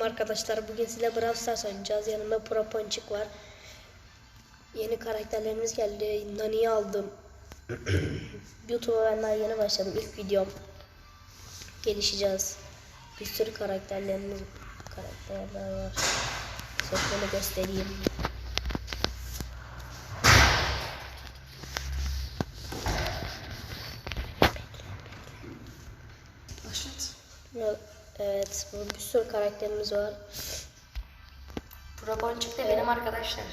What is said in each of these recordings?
Arkadaşlar bugün size Brawl Stars oynayacağız. Yanımda Pro Ponçik var. Yeni karakterlerimiz geldi. Nani'yi aldım. YouTube'a ben daha yeni başladım. İlk videom. Gelişeceğiz. Bir sürü karakterlerimiz karakterler var. Seslerini göstereyim. Başlat. Ya, Evet, bu bir sürü karakterimiz var. Proboncuk da benim arkadaşlar.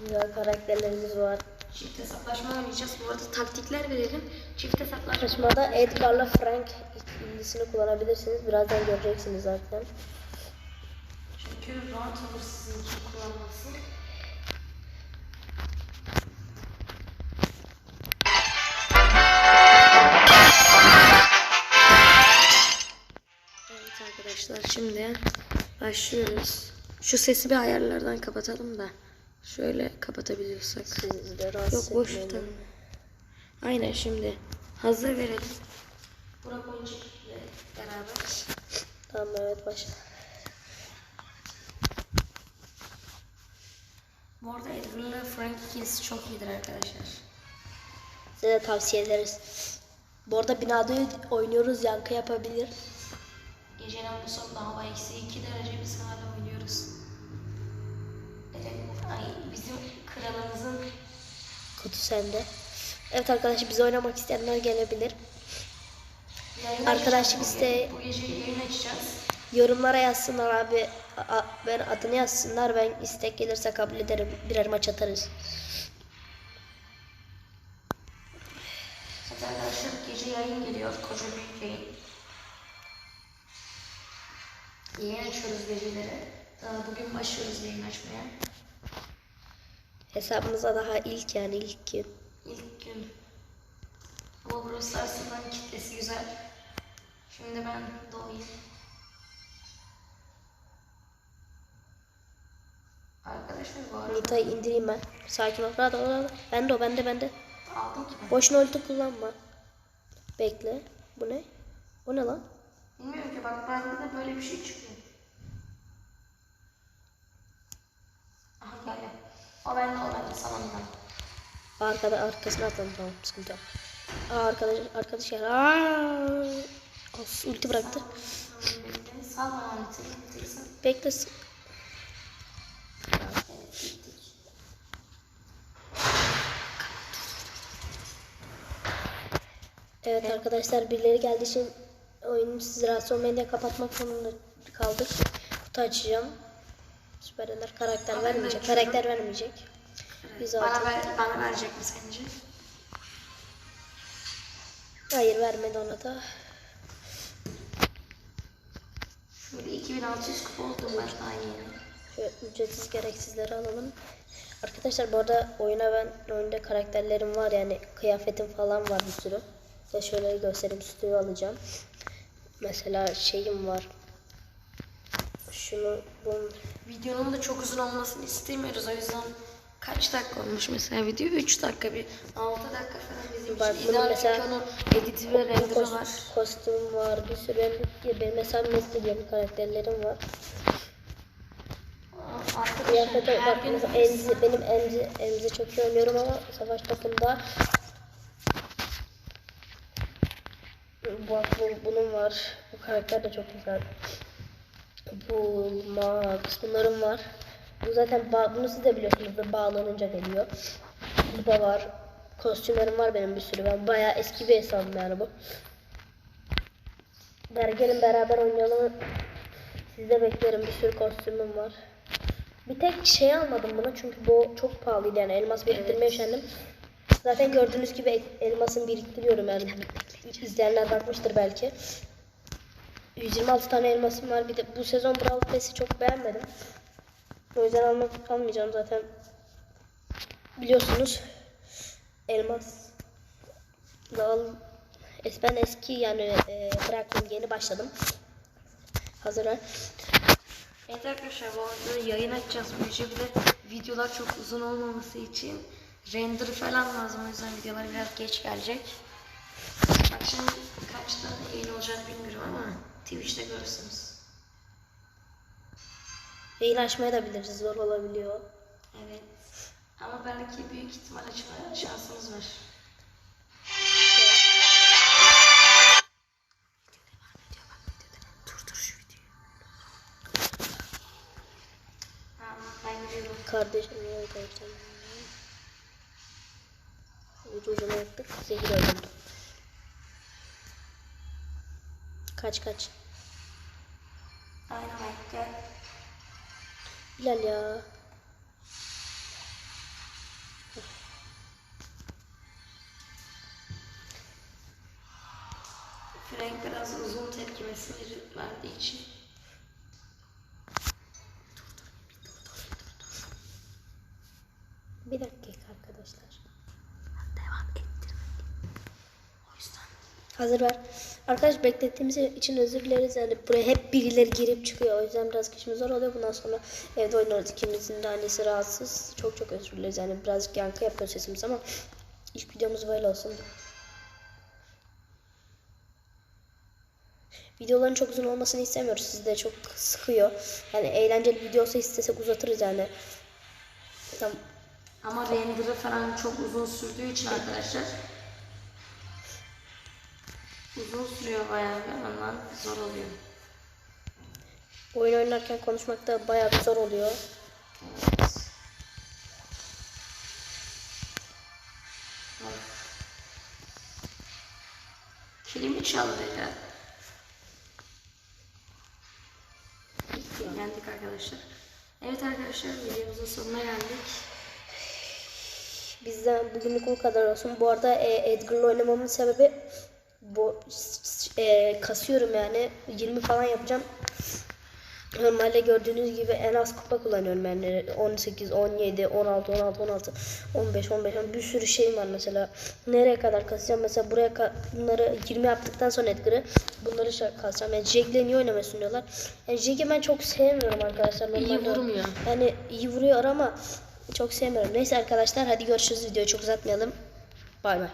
Güzel karakterlerimiz var. Çift hesaplaşma oynayacağız. Bu arada taktikler verelim. Çift hesaplaşma. Çalışmada Edgar'la Frank ikilisini kullanabilirsiniz. Birazdan göreceksiniz zaten. Çünkü rahat olur sizin için kullanması. Arkadaşlar şimdi başlıyoruz. Şu sesi bir ayarlardan kapatalım da. Şöyle kapatabiliyorsak. Sizi de rahatsız Yok boş etmeyelim. tamam. Aynen şimdi. Hazır verelim. Burak ile beraber. Tamam evet başla. Bu arada Edgar ile Frank ikilisi çok iyidir arkadaşlar. Size de tavsiye ederiz. Bu arada binada oynuyoruz. Yankı yapabilir. Gecenin bu sonunda hava eksi 2 derece biz hala oynuyoruz. Ay bizim kralımızın Kutu sende. Evet arkadaşlar bize oynamak isteyenler gelebilir. yayın Arkadaşlık açacağız bu gece. Yayın açacağız. Yorumlara yazsınlar abi. A- ben adını yazsınlar. Ben istek gelirse kabul ederim. Birer maç atarız. Arkadaşlar gece yayın geliyor. Koca büyük yayın. Yayın açıyoruz geceleri. Daha bugün başlıyoruz yayın açmaya. Hesabımıza daha ilk yani ilk gün. İlk gün. Ama Brawl Stars'ın kitlesi güzel. Şimdi ben doğayım. Arkadaşlar bu arada Nita'yı indireyim ben. Sakin ol. Rahat ol. Bende o bende bende. aldım ki ben. Boşuna ulti kullanma. Bekle. Bu ne? O ne lan? Bilmiyorum ki bak bende de böyle bir şey çıkıyor. Aha geldi. O bende o bende sana ben. Arkada arkasına atladım tamam sıkıntı yok. Aa arkadaş arkadaşlar. Aa! Of, ulti bıraktı. Sağ bana. Bekle. Evet arkadaşlar birileri geldiği için oyunu olmayın diye kapatmak zorunda kaldık. Kutu açacağım. Süperler karakter Ben vermeyecek. açıyorum. Karakter vermeyecek. Biz Bana, ver, bana verecek mi sence? Hayır vermedi ona da. Böyle 2600 kupa oldum ben daha yeni. Şöyle ücretsiz gereksizleri alalım. Arkadaşlar bu arada oyuna ben oyunda karakterlerim var yani kıyafetim falan var bir sürü. Size şöyle göstereyim stüdyo alacağım. Mesela şeyim var. Şunu bunu Videonun da çok uzun olmasını istemiyoruz o yüzden kaç dakika olmuş mesela video? 3 dakika bir 6 dakika falan bizim Bak için ideal mesela- onun editi ve renderi kos- var. kostüm var bir sürü benim, benim mesela bir karakterlerim var. Arkadaşlar Kıyafete bak mesela Emzi, benim Emzi, Emzi çok iyi oynuyorum ama savaş topunda Bak bu, bunun var. Bu karakter de çok güzel. Bu Max bunların var. Bu zaten bunu siz de biliyorsunuz da bağlanınca geliyor. Bu da var. Kostümlerim var benim bir sürü. Ben bayağı eski bir hesabım yani bu. Der gelin beraber oynayalım. Sizi de beklerim. Bir sürü kostümüm var. Bir tek şey almadım buna çünkü bu çok pahalıydı yani elmas biriktirmeye üşendim. Zaten gördüğünüz gibi el- elmasını biriktiriyorum yani. İzleyenler bakmıştır belki. 126 tane elmasım var. Bir de bu sezon Brawl Pass'i çok beğenmedim. O yüzden almak almayacağım zaten. Biliyorsunuz elmas al. Ben eski yani e, bıraktım yeni başladım. Hazır ver. Evet arkadaşlar bu arada yayın açacağız bu videolar çok uzun olmaması için render falan lazım o yüzden videolar biraz geç gelecek. Bak şimdi kaçta? Eylül olacak bilmiyorum ama Twitch'te görürsünüz. Yayın açmaya da biliriz. Zor olabiliyor. Evet. Ama belki büyük ihtimal açma şansımız var. Gidiyorum. Kardeşim Ucuzunu yaptık. Zehir öldürdüm. Kaç kaç. Aynen gel. Bilal ya. Frank biraz uzun tepkimesi verdiği için. Bir dakika arkadaşlar. Devam ettirme. O yüzden. Hazır ver. Arkadaş beklettiğimiz için özür dileriz. Yani buraya hep birileri girip çıkıyor. O yüzden biraz işimiz zor oluyor. Bundan sonra evde oynarız. İkimizin de annesi rahatsız. Çok çok özür dileriz. Yani birazcık yankı yapıyor sesimiz ama ilk videomuz böyle olsun. Videoların çok uzun olmasını istemiyoruz. Sizi de çok sıkıyor. Yani eğlenceli video olsa istesek uzatırız yani. Tamam. Ama render'ı falan çok uzun sürdüğü için arkadaşlar uzun sürüyor bayağı bir ondan zor oluyor. Oyun oynarken konuşmak da bayağı bir zor oluyor. Evet. Bak. Kilimi çaldı ya. Yendik arkadaşlar. Evet arkadaşlar videomuzun sonuna geldik. Bizden bugünlük bu kadar olsun. Bu arada e, Edgar'la oynamamın sebebi bu e, kasıyorum yani 20 falan yapacağım. Normalde gördüğünüz gibi en az kupa kullanıyorum yani 18, 17, 16, 16, 16, 15, 15, bir sürü şeyim var mesela. Nereye kadar kasacağım? Mesela buraya ka- bunları 20 yaptıktan sonra Edgar'ı bunları kasacağım. Yani Jack'le niye oynamayı sunuyorlar? Yani Jack'i ben çok sevmiyorum arkadaşlar. İyi Normalde- vurmuyor. Yani iyi vuruyor ama çok sevmiyorum. Neyse arkadaşlar hadi görüşürüz. Videoyu çok uzatmayalım. Bay bay.